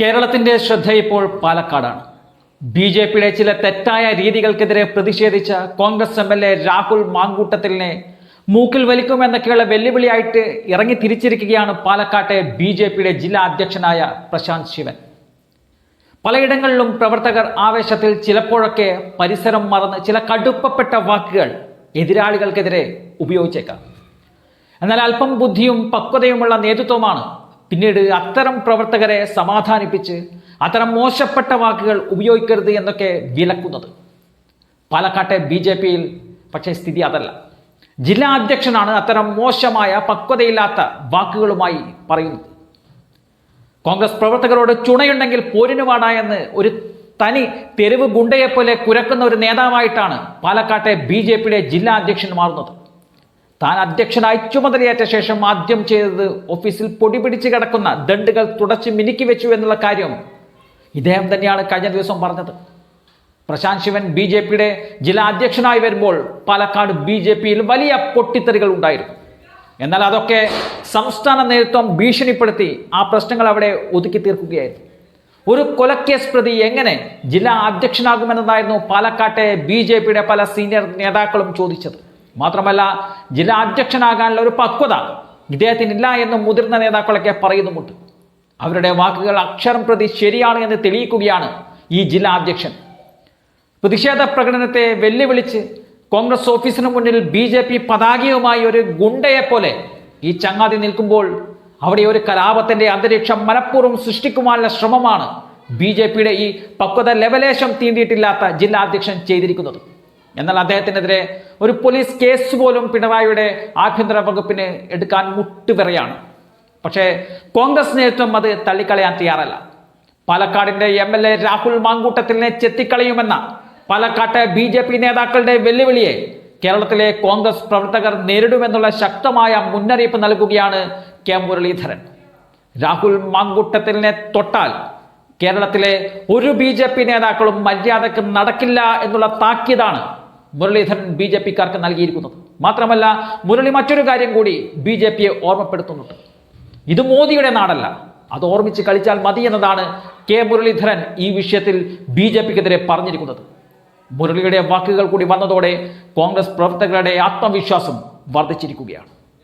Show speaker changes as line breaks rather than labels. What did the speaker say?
കേരളത്തിന്റെ ശ്രദ്ധ ഇപ്പോൾ പാലക്കാടാണ്. ബി ജെ പിയുടെ ചില തെറ്റായ രീതികൾക്കെതിരെ പ്രതിഷേധിച്ച Congress M L A Rahul മാങ്കൂട്ടത്തിലിനെ മൂക്കിൽ വലിക്കുമെന്നൊക്കെയുള്ള വെല്ലുവിളിയായിട്ട് ഇറങ്ങി തിരിച്ചിരിക്കുകയാണ് പാലക്കാട്ടെ ബി ജെ പിയുടെ ജില്ലാ അധ്യക്ഷനായ പ്രശാന്ത് ശിവൻ. പലയിടങ്ങളിലും പ്രവർത്തകർ ആവേശത്തിൽ ചിലപ്പോഴൊക്കെ പരിസരം മറന്ന് ചില കടുപ്പപ്പെട്ട വാക്കുകൾ എതിരാളികൾക്കെതിരെ ഉപയോഗിച്ചേക്കാം. എന്നാൽ അല്പം ബുദ്ധിയും പക്വതയുമുള്ള നേതൃത്വമാണ് പിന്നീട് അത്തരം പ്രവർത്തകരെ സമാധാനിപ്പിച്ച് അത്തരം മോശപ്പെട്ട വാക്കുകൾ ഉപയോഗിക്കരുത് എന്നൊക്കെ വിലക്കുന്നത്. പാലക്കാട്ടെ ബി ജെ പിയിൽ പക്ഷേ സ്ഥിതി അതല്ല. ജില്ലാ അധ്യക്ഷനാണ് അത്തരം മോശമായ പക്വതയില്ലാത്ത വാക്കുകളുമായി പറയുന്നത്. കോൺഗ്രസ് പ്രവർത്തകരോട് ചുണയുണ്ടെങ്കിൽ പോരിന് വാടാ എന്ന് ഒരു തനി തെരുവ് ഗുണ്ടയെപ്പോലെ കുരക്കുന്ന ഒരു നേതാവായിട്ടാണ് പാലക്കാട്ടെ ബി ജെ പിയുടെ ജില്ലാ അധ്യക്ഷൻ മാറുന്നത്. താൻ അധ്യക്ഷനായി ചുമതലയേറ്റ ശേഷം ആദ്യം ചെയ്തത് ഓഫീസിൽ പൊടി പിടിച്ച് കിടക്കുന്ന ദണ്ടുകൾ തുടച്ച് മിനുക്കി വെച്ചു എന്നുള്ള കാര്യം ഇദ്ദേഹം തന്നെയാണ് കഴിഞ്ഞ ദിവസം പറഞ്ഞത്. പ്രശാന്ത് ശിവൻ ബി ജെ പിയുടെ ജില്ലാ അധ്യക്ഷനായി വരുമ്പോൾ പാലക്കാട് ബി ജെ പിയിൽ വലിയ പൊട്ടിത്തെറികൾ ഉണ്ടായിരുന്നു. എന്നാൽ അതൊക്കെ സംസ്ഥാന നേതൃത്വം ഭീഷണിപ്പെടുത്തി ആ പ്രശ്നങ്ങൾ അവിടെ ഒതുക്കി തീർക്കുകയായിരുന്നു. ഒരു കൊലക്കേസ് പ്രതി എങ്ങനെ ജില്ലാ അധ്യക്ഷനാകുമെന്നതായിരുന്നു പാലക്കാട്ടെ ബി ജെ പിയുടെ പല സീനിയർ നേതാക്കളും ചോദിച്ചത്. മാത്രമല്ല ജില്ലാ അധ്യക്ഷനാകാനുള്ള ഒരു പക്വത ഇദ്ദേഹത്തിനില്ല എന്ന് മുതിർന്ന നേതാക്കളൊക്കെ പറയുന്നുമുണ്ട്. അവരുടെ വാക്കുകൾ അക്ഷരം പ്രതി ശരിയാണ് എന്ന് തെളിയിക്കുകയാണ് ഈ ജില്ലാ അധ്യക്ഷൻ. പ്രതിഷേധ പ്രകടനത്തെ വെല്ലുവിളിച്ച് കോൺഗ്രസ് ഓഫീസിന് മുന്നിൽ ബി ജെ പി പതാകയുമായി ഒരു ഗുണ്ടയെപ്പോലെ ഈ ചങ്ങാതി നിൽക്കുമ്പോൾ അവിടെ ഒരു കലാപത്തിന്റെ അന്തരീക്ഷം മനഃപൂർവം സൃഷ്ടിക്കുവാനുള്ള ശ്രമമാണ് ബി ജെ പിയുടെ ഈ പക്വത ലെവലേശം തീണ്ടിയിട്ടില്ലാത്ത ജില്ലാ അധ്യക്ഷൻ ചെയ്തിരിക്കുന്നത്. എന്നാൽ അദ്ദേഹത്തിനെതിരെ ഒരു പോലീസ് കേസ് പോലും പിണറായിയുടെ ആഭ്യന്തര വകുപ്പിന് എടുക്കാൻ മുട്ടുപിറയാണ്. പക്ഷേ കോൺഗ്രസ് നേതൃത്വം അത് തള്ളിക്കളയാൻ തയ്യാറല്ല. പാലക്കാടിന്റെ എം എൽ എ രാഹുൽ മാങ്കൂട്ടത്തിനെ ചെത്തിക്കളയുമെന്ന പാലക്കാട്ടെ ബി ജെ പി നേതാക്കളുടെ വെല്ലുവിളിയെ കേരളത്തിലെ കോൺഗ്രസ് പ്രവർത്തകർ നേരിടുമെന്നുള്ള ശക്തമായ മുന്നറിയിപ്പ് നൽകുകയാണ് കെ മുരളീധരൻ. രാഹുൽ മാങ്കൂട്ടത്തിനെ തൊട്ടാൽ കേരളത്തിലെ ഒരു ബി നേതാക്കളും മര്യാദയ്ക്ക് നടക്കില്ല എന്നുള്ള താക്കീതാണ് മുരളീധരൻ ബി ജെ പിക്കാർക്ക് നൽകിയിരിക്കുന്നത്. മാത്രമല്ല മുരളി മറ്റൊരു കാര്യം കൂടി ബി ജെ പിയെ ഓർമ്മപ്പെടുത്തുന്നുണ്ട്. ഇത് മോദിയുടെ നാടല്ല. അത് ഓർമ്മിച്ച് കളിച്ചാൽ മതി എന്നതാണ് കെ മുരളീധരൻ ഈ വിഷയത്തിൽ ബി ജെ പിക്കെതിരെ പറഞ്ഞിരിക്കുന്നത്. മുരളിയുടെ വാക്കുകൾ കൂടി വന്നതോടെ കോൺഗ്രസ് പ്രവർത്തകരുടെ ആത്മവിശ്വാസം വർദ്ധിച്ചിരിക്കുകയാണ്.